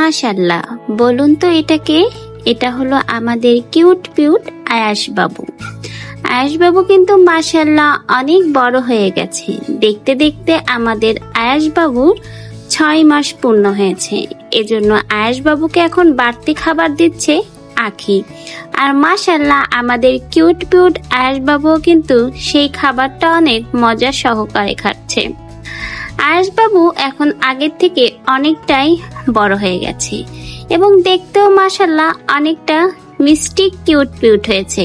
মাশাল্লাহ বলুন তো এটাকে এটা হলো আমাদের কিউট পিউট আয়াস বাবু। আয়াস বাবু কিন্তু মাশাল্লাহ অনেক বড় হয়ে গেছে। দেখতে দেখতে আমাদের আয়াস বাবুর ছয় মাস পূর্ণ হয়েছে। এজন্য আয়াস বাবুকে এখন বাড়তি খাবার দিচ্ছে আখি। আর মাশাল্লাহ আমাদের কিউট পিউট আয়াস বাবুও কিন্তু সেই খাবারটা অনেক মজা সহকারে খাচ্ছে। আয়াসবাবু এখন আগের থেকে অনেকটাই বড় হয়ে গেছে এবং দেখতেও মাসাল্লাহ অনেকটা মিষ্টি, কিউট পিউট হয়েছে।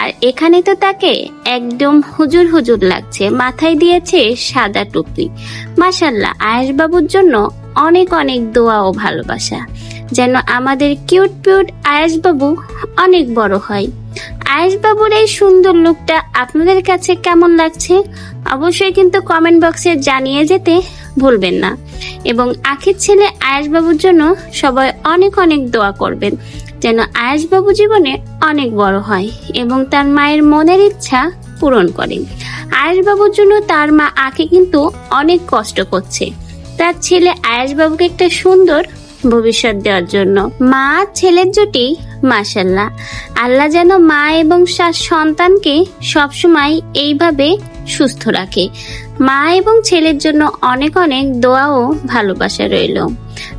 আর এখানে তো তাকে একদম হুজুর হুজুর লাগছে, মাথায় দিয়েছে সাদা টুপি। মাসাল্লাহ আয়াসবাবুর জন্য অনেক অনেক দোয়া ও ভালোবাসা, যেন আমাদের কিউট পিউট আয়াসবাবু অনেক বড় হয়। আয়েশবাবুর এই সুন্দর লুকটা আপনাদের কাছে কেমন লাগছে? অবশ্যই কিন্তু কমেন্ট বক্সে জানিয়ে যেতে ভুলবেন না। এবং আখির ছেলে আয়েশবাবুর জন্য সবাই অনেক অনেক দোয়া করবেন, যেন আয়েশবাবু জীবনে অনেক বড় হয় এবং তার মায়ের মনের ইচ্ছা পূরণ করে আয়েশবাবুর জন্য তার মা আখি কিন্তু অনেক কষ্ট করছে। তার ছেলে আয়েশবাবুকে একটা সুন্দর ভবিষ্যৎ দেওয়ার জন্য। মা, ছেলের জুটি? মাসাল্লাহ আল্লাহ যেন মা এবং সন্তানকে সবসময় এইভাবে সুস্থ রাখে। মা এবং ছেলের জন্য অনেক অনেক দোয়া ও ভালোবাসা রইল।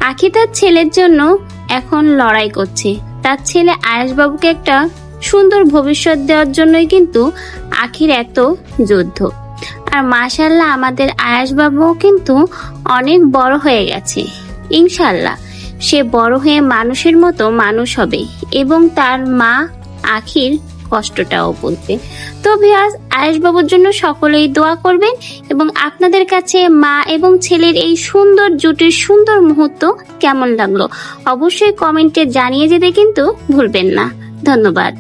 আখি তার ছেলের জন্য এখন লড়াই করছে। তার ছেলে আয়াসবাবুকে একটা সুন্দর ভবিষ্যৎ দেওয়ার জন্যই কিন্তু আখির এত যুদ্ধ। আর মাশাল্লাহ আমাদের আয়াসবাবুও কিন্তু অনেক বড় হয়ে গেছে। ইনশাল্লাহ সে বড় হয়ে মানুষের মতো মানুষ হবে এবং তার মা আখির কষ্টটাও বলবে। তো ভিয়াস আয়েশবাবুর জন্য সকলেই দোয়া করবেন এবং আপনাদের কাছে মা এবং ছেলের এই সুন্দর জুটির সুন্দর মুহূর্ত কেমন লাগল অবশ্যই কমেন্টে জানিয়ে যেতে কিন্তু ভুলবেন না। ধন্যবাদ।